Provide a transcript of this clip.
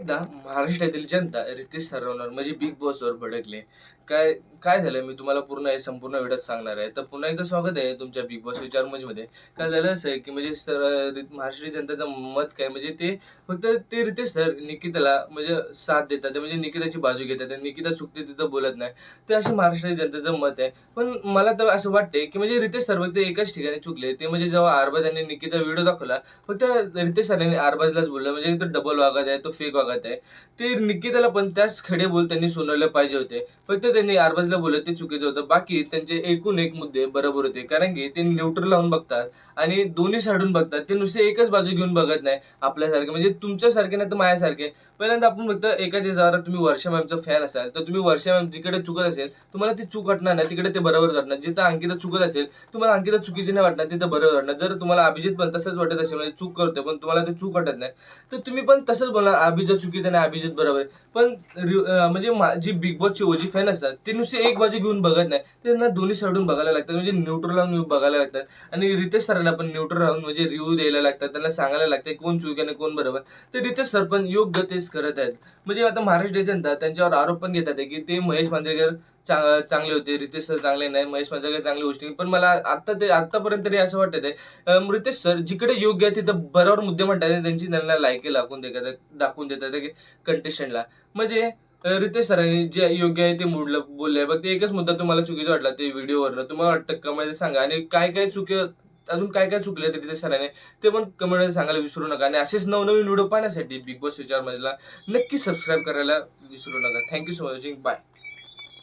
एकदा महाराष्ट्रातील जनता रितेश सरवणार म्हणजे बिग बॉसवर भडकले. काय काय झालं? मी तुम्हाला पूर्ण हे संपूर्ण व्हिडिओत सांगणार आहे. तर पुन्हा एकदा स्वागत आहे तुमच्या बिग बॉस विचारमध्ये काय झालं असं आहे की म्हणजे सर महाराष्ट्रीय जनतेचं मत काय म्हणजे ते फक्त ते रितेश सर निकिताला म्हणजे साथ देतात. म्हणजे निकिताची बाजू घेतात निकिता चुकते तिथं बोलत नाही. ते असं महाराष्ट्रीय जनतेचं मत आहे. पण मला तर असं वाटते की म्हणजे रितेश सर फक्त एकाच ठिकाणी चुकले. ते म्हणजे जेव्हा आरबाज यांनी निकिता व्हिडिओ दाखवला फक्त रितेश सरांनी आरबाजलाच बोललं. म्हणजे तो डबल वागत आहे तो फेक वागत आहे. ते निकिताला पण त्याच खडे बोल त्यांनी सुनावले पाहिजे होते. फक्त त्यांनी आरबाजला बोलत ते चुकीचं होतं. बाकी त्यांचे एकूण एक मुद्दे बरोबर होते. कारण की ते न्यूट्रल लावून बघतात आणि दोन्ही साईडून बघतात. ते नुसते एकच बाजू घेऊन बघत नाही आपल्यासारखे. म्हणजे तुमच्यासारखे नाही तर माझ्यासारखे. पहिल्यांदा आपण फक्त एकाच्या जरा तुम्ही वर्षा मॅमचा फॅन असाल तर तुम्ही वर्षा मॅम जिकडे चुकत असेल तुम्हाला ती चूक वाटणार नाही. तिकडे ते बरोबर वाटणार. जिथं अंकिता चुकत असेल तुम्हाला अंकिता चुकीची नाही वाटणार. तिथं बरोबर वाटणार. जर तुम्हाला अभिजित पण तसंच वाटत असेल म्हणजे चूक करतोय पण तुम्हाला ते चूक वाटत नाही तर तुम्ही पण तसंच बोलणार. अभिजित चुकीचं नाही अभिजित बरोबर आहे. पण म्हणजे जी बिग बॉसची ओजी फॅन असतात ते नुसते एक बाजू घेऊन बघत नाही. त्यांना दोन्ही साईडून बघायला लागतात म्हणजे न्यूट्रल राहून बघायला लागतात आणि रितेश सरांना पण न्यूट्रल राहून म्हणजे रिव्ह्यू द्यायला लागतात त्यांना सांगायला लागते कोण चुकीने कोण बरोबर. ते रितेश सर पण योग्य तेच करत आहेत. म्हणजे आता महाराष्ट्र जनता त्यांच्यावर आरोप पण घेतात की ते महेश मांजरेकर चा- चांगले होते रितेश सर चांगले नाही महेश माझ्याकडे चांगली गोष्टी पण मला आता ते आतापर्यंत तरी असं वाटत आहे रितेश सर जिकडे योग्य आहे तिथं बरोबर मुद्दे म्हणतात त्यांची त्यांना लायकी दाखवून देतात दाखवून देतात कंटेस्टंटला म्हणजे रितेश सरांनी जे योग्य आहे ते मुडलं बोलले. फक्त एकच मुद्दा तुम्हाला चुकीचा वाटला ते व्हिडिओवरनं. तुम्हाला वाटतं कमेंट सांगा आणि काय काय चुकी अजून काय काय चुकले ते रितेश सरांनी ते पण कमेंटमध्ये सांगायला विसरू नका. आणि असेच नवनवीन व्हिडिओ पाहण्यासाठी बिग बॉस विचार मधला नक्की सबस्क्राईब करायला विसरू नका. Thank you so much watching bye